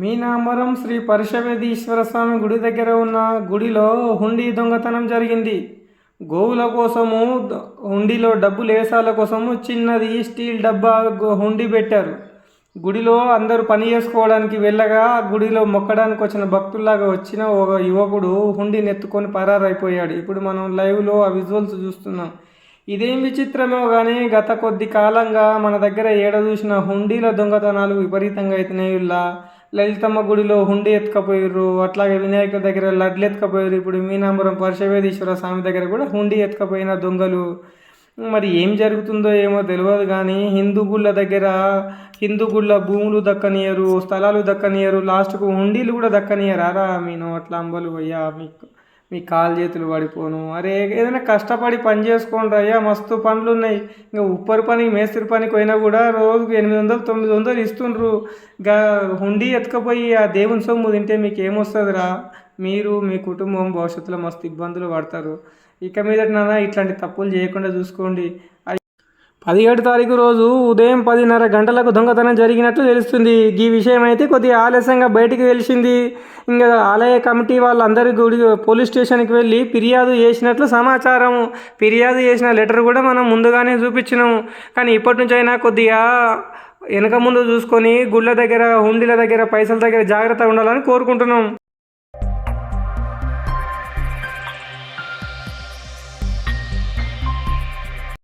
మీనాంబరం శ్రీ పరశవేదీశ్వర స్వామి గుడి దగ్గర ఉన్న గుడిలో హుండీ దొంగతనం జరిగింది. గోవుల కోసము హుండీలో డబ్బు లేసాల కోసము చిన్నది స్టీల్ డబ్బా హుండీ పెట్టారు. గుడిలో అందరూ పని చేసుకోవడానికి వెళ్ళగా గుడిలో మొక్కడానికి వచ్చిన భక్తుల్లాగా వచ్చిన ఒక యువకుడు హుండీని ఎత్తుకొని పరారైపోయాడు. ఇప్పుడు మనం లైవ్లో ఆ విజువల్స్ చూస్తున్నాం. ఇదేం విచిత్రమో కానీ గత కొద్ది కాలంగా మన దగ్గర ఏడ చూసిన హుండీల దొంగతనాలు విపరీతంగా అవుతున్నాయిలా లలితమ్మ గుడిలో హుండీ ఎత్తుకపోయారు అట్లాగే వినాయక దగ్గర లడ్లు ఎత్తుకపోయారు ఇప్పుడు మీనాంబరం పరశవేదీశ్వర స్వామి దగ్గర కూడా హుండీ ఎత్తుకపోయిన దొంగలు. మరి ఏం జరుగుతుందో ఏమో తెలియదు కానీ హిందూ గుళ్ళ దగ్గర హిందూ గుళ్ళ భూములు దక్కనియరు స్థలాలు దక్కనియరు. లాస్ట్కు హుండీలు కూడా దక్కనియరు అరా మీను? అట్లా అంబలు అయ్యా మీకు. మీ కాలు చేతులు పడిపోను. అరే ఏదైనా కష్టపడి పని చేసుకోండి అయ్యా మస్తు పనులు ఉన్నాయి ఇంకా ఉప్పరి పనికి మేస్త్రి పనికి పోయినా కూడా రోజుకు ఎనిమిది వందలు తొమ్మిది వందలు ఇస్తుండ్రు. గా హుండీ ఎత్తుకపోయి ఆ దేవుని సొమ్ము తింటే మీకు ఏమొస్తుందిరా మీరు మీ కుటుంబం భవిష్యత్తులో మస్తు ఇబ్బందులు పడతారు. ఇక మీద నాన్న ఇట్లాంటి తప్పులు చేయకుండా చూసుకోండి. పదిహేడు తారీఖు రోజు ఉదయం పదిన్నర గంటలకు దొంగతనం జరిగినట్లు తెలుస్తుంది. ఈ విషయం అయితే కొద్దిగా ఆలస్యంగా బయటికి తెలిసింది ఇంకా ఆలయ కమిటీ వాళ్ళందరి గుడి పోలీస్ స్టేషన్కి వెళ్ళి ఫిర్యాదు చేసినట్లు సమాచారం. ఫిర్యాదు చేసిన లెటర్ కూడా మనం ముందుగానే చూపించినాము కానీ ఇప్పటి నుంచి అయినా కొద్దిగా వెనక ముందు చూసుకొని గుళ్ళ దగ్గర హుండీల దగ్గర పైసల దగ్గర జాగ్రత్తగా ఉండాలని కోరుకుంటున్నాం.